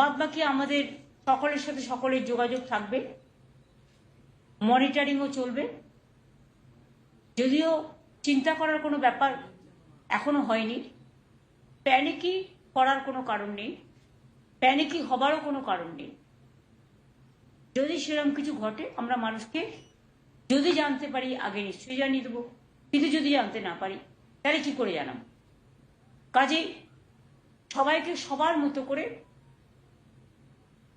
বাদ বাকি আমাদের সকলের সাথে সকলের যোগাযোগ থাকবে। মনিটারিংও চলবে। যদিও চিন্তা করার কোনো ব্যাপার এখনও হয়নি। প্যানিকি করার কোনো কারণ নেই। প্যানিকি হবারও কোনো কারণ নেই। যদি সেরকম কিছু ঘটে, আমরা মানুষকে যদি জানতে পারি, আগে নিশ্চয়ই জানিয়ে দেবো। কিন্তু যদি জানতে না পারি, তাহলে কি করে জানাম কাজেই সবাইকে সবার মতো করে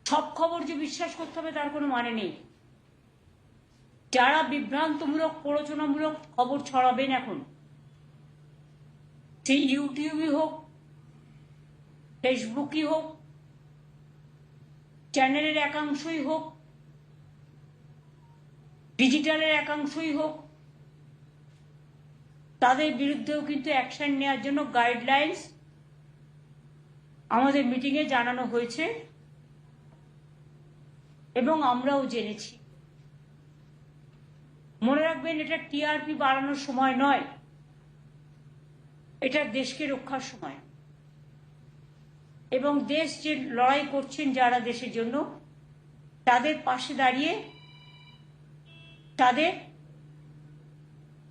সব খবর যে বিশ্বাস করতে হবে, তার কোনো মানে নেই। যারা বিভ্রান্তমূলক, প্ররোচনামূলক খবর ছড়াবেন এখন সেই ইউটিউবই হোক, ফেসবুকই হোক, চ্যানেলের একাংশই হোক, ডিজিটালের একাংশই হোক, তাদের বিরুদ্ধেও কিন্তু অ্যাকশন নেওয়ার জন্য গাইডলাইন্স আমাদের মিটিংয়ে জানানো হয়েছে। এবং আমরাও জেনেছি। মনে রাখবেন, এটা টিআরপি বাড়ানোর সময় নয়। এটা দেশকে রক্ষার সময়। এবং দেশ যে লড়াই করছেন যারা দেশের জন্য, তাদের পাশে দাঁড়িয়ে, তাদের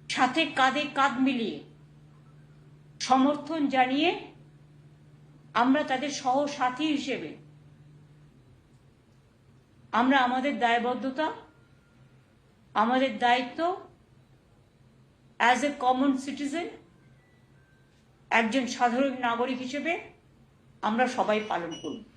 সাথে কাঁধে কাঁধ মিলিয়ে সমর্থন জানিয়ে আমরা তাদের সহসাথী হিসেবে আমরা আমাদের দায়বদ্ধতা, আমাদের দায়িত্ব অ্যাজ এ কমন সিটিজেন একজন সাধারণ নাগরিক হিসেবে আমরা সবাই পালন করব